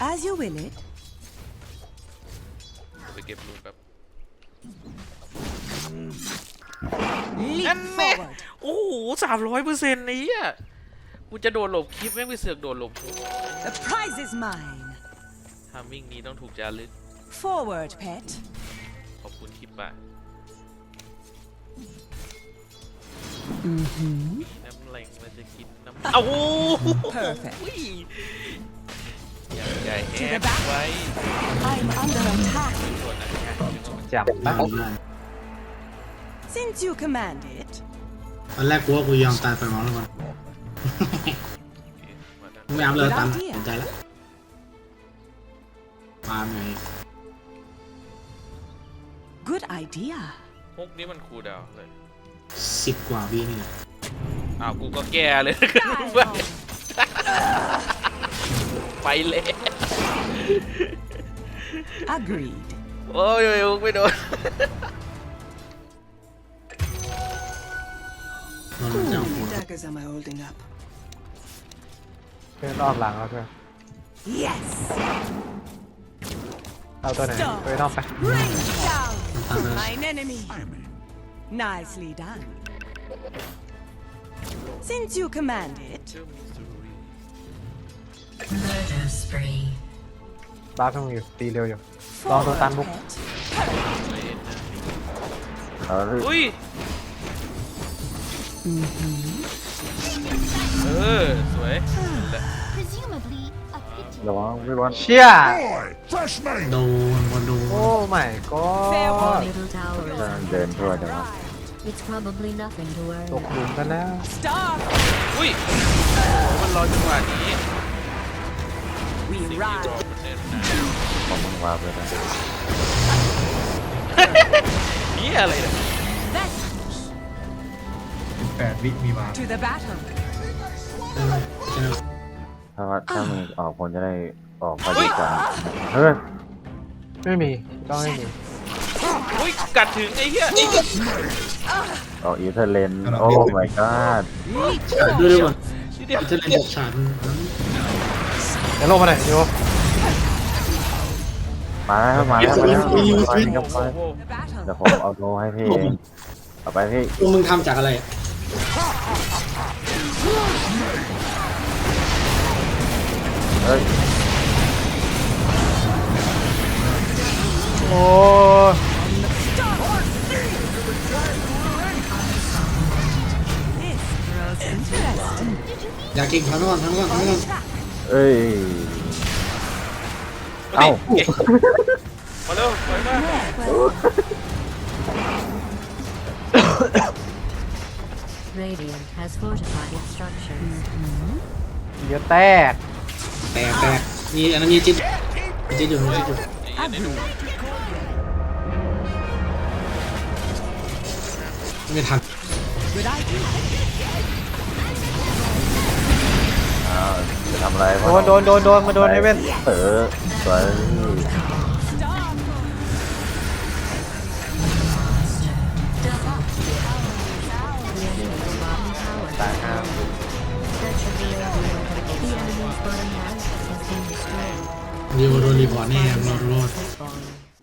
As you will it. ไปเก็บรูนแบบ Leap นั่นแน่ forward. โอ้โหสามร้อยเปอร์เซ็นต์นี้อะกูจะโดนหลบคลิปแม่งไปเสือกโดนหลบทุก The prize is mine. ทามมิ่งนี้ต้องถูกจารึก Forward, pet. ขอบคุณคลิปอะ Mm-hmm. น้ำแรงมันจะกินน้ำเอา Perfect. อย่าอย่าแห To the ก back. ไว้ I'm under attack. ส่วนนั้นแค่จับได้บ้างได้ Since you command it, ตอนแรกกูว่ากูยอมตายไปหมอแล้วก่อนไม่เอาเลยตันสนใจแล้วมาไง good idea. ฮุกนี้มันคูลดาวน์เลย สิบกว่าวินี่แหละอ้าว กูก็แก้เลย ไปเลย Agreed. โอ้ยฮุกไม่โดน นอนเจ้าหัว daggers am I holding up? เพื่อนรอบหลังแล้วเพื่อน Yes. เอาตัวไหนตัวน้องไป Bring down ตันเลย mine enemy. Nicely done. Since you command it, Murder spree. บ้าเพิ่งอยู่ตีเร็วอยู่ลองตัวตัน forward, บุก pet. อุ้ยเออ สวย Presumably a pity. ระวังพี่บอลเชี่ยโดนวันโดนโอ้ไม่ก็ Fair warning. Middle tower is เดินทั่วจังวะ It's probably nothing to ต worry กหลุมกันแล้ว Star. อุ้ย มันรอจังหวะนี้ We สิ่งที่ ride. รอมันแน่นนะของมึงวาไปแล้วเฮียอะไรเนี่ยแปดวิมีมา To the battle. ใช่ไหมถ้าว่าถ้ามึงออกคนจะได้ออกไปด้วยกันเฮ้ยไม่มีต้องไม่มีอุ้ยกัดถึงไอ้เหี้ยออกอีเทอร์เลนโอ้ my god ดูดิก่อนนิดเดียวจะเล่นบอกฉัน เดี๋ยวลงมาหน่อยโยมาแล้วมาแล้วมาแล้วไปกับไปโอ้โห The battle. เดี๋ยวผมเอาโนให้พี่เองเอาไปพี่พวกมึงทำจากอะไรเฮ้ยโอ้ย This grows interesting. อยากกินทั้งวันทั้งวันทั้งวัน เอ้ย เอ้า มาเร็วไปมา Radiant has fortified its structures. เดี๋ยวแตกแตกแตกมีอันนั้นมีจิ๊บมีจิ๊บอยู่มีจิ๊บอยู่ Agreed. ไม่ทัน ทำอะไรโดนโดนโดนโดนมาโดนไอเว่นเออสวย Star. ตายครับ That should be a deal. The enemy's bottom barracks has been destroyed. เดียวโดนรีพอร์ตแน่รอดรอด